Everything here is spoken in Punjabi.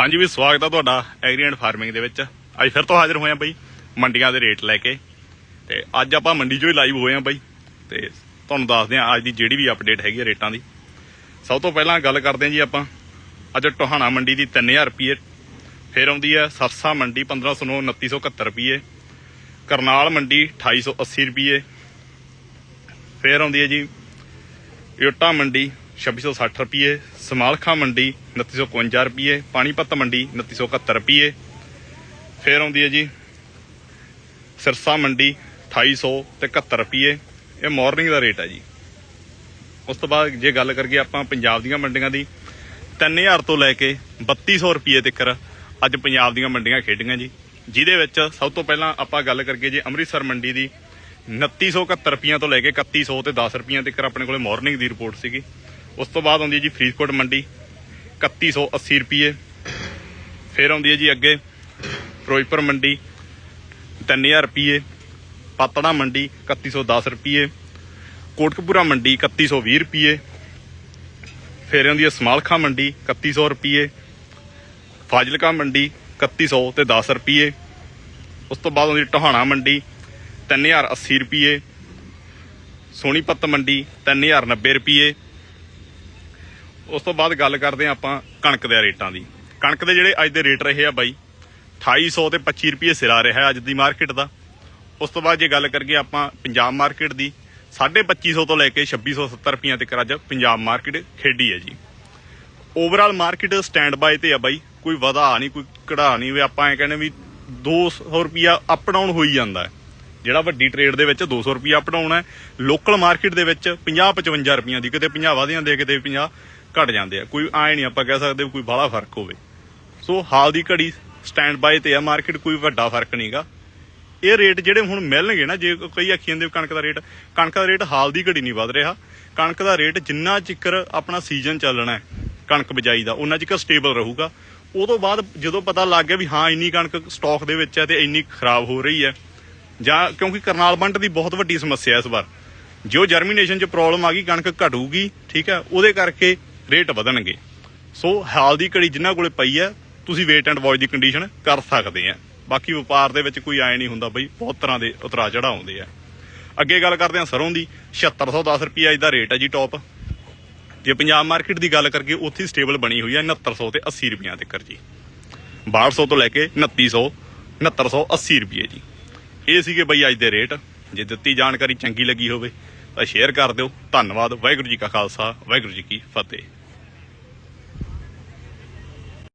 ਹਾਂਜੀ ਵੀ ਸਵਾਗਤ ਆ ਤੁਹਾਡਾ ਐਗਰੀ ਐਂਡ ਫਾਰਮਿੰਗ ਦੇ ਵਿੱਚ। ਅੱਜ ਫਿਰ ਤੋਂ ਹਾਜ਼ਰ ਹੋਏ ਆ ਬਈ ਮੰਡੀਆਂ ਦੇ ਰੇਟ ਲੈ ਕੇ। ਤੇ ਅੱਜ ਆਪਾਂ ਮੰਡੀ 'ਚੋਂ ਹੀ ਲਾਈਵ ਹੋਏ ਆ ਬਈ। ਤੇ ਤੁਹਾਨੂੰ ਦੱਸਦੇ ਆ, ਅੱਜ ਦੀ ਜਿਹੜੀ ਵੀ ਅਪਡੇਟ ਹੈਗੀ ਆ ਰੇਟਾਂ ਦੀ। ਸਭ ਤੋਂ ਪਹਿਲਾਂ ਗੱਲ ਕਰਦੇ ਆ ਜੀ ਆਪਾਂ। ਅੱਜ ਟੋਹਾਣਾ ਮੰਡੀ ਦੀ 3000 ਰੁਪਏ ਫਿਰ ਆਉਂਦੀ ਹੈ ਸਰਸਾ ਮੰਡੀ 1509 2971 ਰੁਪਏ ਕਰਨਾਲ ਮੰਡੀ 2880 ਰੁਪਏ ਫਿਰ ਆਉਂਦੀ ਹੈ ਜੀ ਯੋਟਾ ਮੰਡੀ 2660 ਰੁਪਏ, ਸਮਾਲਖਾ ਮੰਡੀ 2951 ਰੁਪਏ, ਪਾਣੀਪਤ ਮੰਡੀ 2971 ਰੁਪਏ। ਫਿਰ ਆਉਂਦੀ ਹੈ ਜੀ ਸਿਰਸਾ ਮੰਡੀ 2800 ਤੇ 71 ਰੁਪਏ। ਇਹ ਮਾਰਨਿੰਗ ਦਾ ਰੇਟ ਹੈ ਜੀ। ਉਸ ਤੋਂ ਬਾਅਦ ਜੇ ਗੱਲ ਕਰੀਏ ਆਪਾਂ ਪੰਜਾਬ ਦੀਆਂ ਮੰਡੀਆਂ ਦੀ 3000 ਤੋਂ ਲੈ ਕੇ 3200 ਰੁਪਏ ਤੱਕ ਅੱਜ ਪੰਜਾਬ ਦੀਆਂ ਮੰਡੀਆਂ ਖੇਡੀਆਂ ਜੀ। ਜਿਹਦੇ ਵਿੱਚ ਸਭ ਤੋਂ ਪਹਿਲਾਂ ਆਪਾਂ ਗੱਲ ਕਰੀਏ ਜੀ ਅੰਮ੍ਰਿਤਸਰ ਮੰਡੀ ਦੀ 2971 ਰੁਪਈਆਂ ਤੋਂ ਲੈ ਕੇ 3100 ਤੇ 10 ਰੁਪਈਆਂ ਤੱਕ ਆਪਣੇ ਕੋਲੇ ਮਾਰਨਿੰਗ ਦੀ ਰਿਪੋਰਟ ਸੀਗੀ। ਉਸ ਤੋਂ ਬਾਅਦ ਆਉਂਦੀ ਹੈ ਜੀ ਫਰੀਦਕੋਟ ਮੰਡੀ 3180 ਰੁਪਏ ਫਿਰ ਆਉਂਦੀ ਹੈ ਜੀ ਅੱਗੇ ਫਿਰੋਜ਼ਪੁਰ ਮੰਡੀ 3000 ਰੁਪਏ ਪਾਤੜਾ ਮੰਡੀ 3110 ਰੁਪਏ ਕੋਟਕਪੂਰਾ ਮੰਡੀ 3120 ਰੁਪਏ ਫਿਰ ਆਉਂਦੀ ਹੈ ਸਮਾਲਖਾ ਮੰਡੀ 3100 ਰੁਪਏ ਫਾਜ਼ਿਲਕਾ ਮੰਡੀ 3100 ਤੇ 10 ਰੁਪਏ ਉਸ ਤੋਂ ਬਾਅਦ ਆਉਂਦੀ ਟੋਹਾਣਾ ਮੰਡੀ 3080 ਰੁਪਏ ਸੋਨੀਪਤ ਮੰਡੀ 3090 ਰੁਪਏ ਉਸ ਤੋਂ ਬਾਅਦ ਗੱਲ ਕਰਦੇ ਹਾਂ ਆਪਾਂ ਕਣਕ ਦੇ ਰੇਟਾਂ ਦੀ। ਕਣਕ ਦੇ ਜਿਹੜੇ ਅੱਜ ਦੇ ਰੇਟ ਰਹੇ ਆ ਬਾਈ 2800 ਤੇ 25 ਰੁਪਏ ਸਿਰਾ ਰਿਹਾ ਅੱਜ ਦੀ ਮਾਰਕੀਟ ਦਾ। ਉਸ ਤੋਂ ਬਾਅਦ ਜੇ ਗੱਲ ਕਰੀਏ ਆਪਾਂ ਪੰਜਾਬ ਮਾਰਕੀਟ ਦੀ 2550 ਤੋਂ ਲੈ ਕੇ 2670 ਰੁਪਈਆ ਤੱਕ ਅੱਜ ਪੰਜਾਬ ਮਾਰਕੀਟ ਖੇਡੀ ਹੈ ਜੀ। ਓਵਰਆਲ ਮਾਰਕੀਟ ਸਟੈਂਡ ਬਾਈ ਤੇ ਆ ਬਾਈ, ਕੋਈ ਵਧਾ ਨਹੀਂ, ਕੋਈ ਘੜਾ ਨਹੀਂ, ਵੀ ਆਪਾਂ ਐ ਕਹਿੰਦੇ ਵੀ 200 ਰੁਪਿਆ ਅਪ ਡਾਊਨ ਹੋਈ ਜਾਂਦਾ ਹੈ। ਜਿਹੜਾ ਵੱਡੀ ਟ੍ਰੇਡ ਦੇ ਵਿੱਚ 200 ਰੁਪਿਆ ਅਪ ਡਾਊਨ ਹੈ ਲੋਕਲ ਮਾਰਕੀਟ ਦੇ ਵਿੱਚ 50 55 ਰੁਪਈਆ ਦੀ, ਕਿਤੇ 50 ਵਧਿਆਂ ਦੇ, ਕਿਤੇ 50 ਘਟ ਜਾਂਦੇ ਆ। ਕੋਈ ਐ ਨਹੀਂ ਆਪਾਂ ਕਹਿ ਸਕਦੇ ਕੋਈ ਬਾਹਲਾ ਫ਼ਰਕ ਹੋਵੇ। ਸੋ ਹਾਲ ਦੀ ਘੜੀ ਸਟੈਂਡ ਬਾਈ ਤੇ ਆ ਮਾਰਕੀਟ ਕੋਈ ਵੱਡਾ ਫ਼ਰਕ ਨਹੀਂਗਾ ਇਹ ਰੇਟ ਜਿਹੜੇ ਹੁਣ ਮਿਲਣਗੇ ਨਾ, ਜੇ ਕਈ ਆਖੀਆਂ ਦੇ ਕਣਕ ਦਾ ਰੇਟ ਕਣਕ ਦਾ ਰੇਟ ਹਾਲ ਦੀ ਘੜੀ ਨਹੀਂ ਵਧ ਰਿਹਾ। ਕਣਕ ਦਾ ਰੇਟ ਜਿੰਨਾ ਚਿਕਰ ਆਪਣਾ ਸੀਜ਼ਨ ਚੱਲਣਾ ਹੈ, ਕਣਕ ਬਿਜਾਈ ਦਾ ਉਹਨਾਂ ਚਿਕਰ ਸਟੇਬਲ ਰਹੂਗਾ। ਉਹ ਤੋਂ ਬਾਅਦ ਜਦੋਂ ਪਤਾ ਲੱਗ ਗਿਆ ਵੀ ਹਾਂ, ਇੰਨੀ ਕਣਕ ਸਟਾਕ ਦੇ ਵਿੱਚ ਹੈ ਤੇ ਇੰਨੀ ਖਰਾਬ ਹੋ ਰਹੀ ਹੈ। ਜਾਂ ਕਿਉਂਕਿ ਕਰਨਾਲ ਬੰਟ ਦੀ ਬਹੁਤ ਵੱਡੀ ਸਮੱਸਿਆ ਇਸ ਵਾਰ। ਜੋ ਜਰਮੀਨੇਸ਼ਨ 'ਚ ਪ੍ਰੋਬਲਮ ਆ ਗਈ, ਕਣਕ ਘਟੂਗੀ, ਠੀਕ ਹੈ, ਉਹਦੇ ਕਰਕੇ ਰੇਟ ਵਧਣਗੇ। ਸੋ ਹਾਲ ਦੀ ਘੜੀ ਜਿਨ੍ਹਾਂ ਕੋਲੇ ਪਈ ਹੈ, ਤੁਸੀਂ ਵੇਟ ਐਂਡ ਵਾਚ ਦੀ ਕੰਡੀਸ਼ਨ ਕਰ ਸਕਦੇ ਆ। ਬਾਕੀ ਵਪਾਰ ਦੇ ਵਿੱਚ ਕੋਈ ਆਏ ਨਹੀਂ ਹੁੰਦਾ ਬਈ, ਬਹੁਤ ਤਰ੍ਹਾਂ ਦੇ ਉਤਰਾ ਚੜਾ ਆਉਂਦੇ ਆ। ਅੱਗੇ ਗੱਲ ਕਰਦੇ ਆ ਸਰੋਂ ਦੀ। 7610 ਰੁਪਏ ਅੱਜ ਦਾ ਰੇਟ ਹੈ ਜੀ ਟੌਪ ਜੇ ਪੰਜਾਬ ਮਾਰਕੀਟ ਦੀ ਗੱਲ ਕਰੀਏ ਉੱਥੇ ਸਟੇਬਲ ਬਣੀ ਹੋਈ ਹੈ 6900 ਤੇ 80 ਰੁਪਈਆਂ ਤੱਕ ਜੀ। 1200 ਤੋਂ ਲੈ ਕੇ 2900 6980 ਰੁਪਏ ਜੀ। ਇਹ ਸੀਗੇ ਬਈ ਅੱਜ ਦੇ ਰੇਟ ਜੇ ਦਿੱਤੀ ਜਾਣਕਾਰੀ ਚੰਗੀ ਲੱਗੀ ਹੋਵੇ ਤਾਂ ਸ਼ੇਅਰ ਕਰ ਦਿਓ। ਧੰਨਵਾਦ, ਵਾਹਿਗੁਰੂ ਜੀ ਕਾ ਖਾਲਸਾ, ਵਾਹਿਗੁਰੂ ਜੀ ਕੀ ਫਤਿਹ।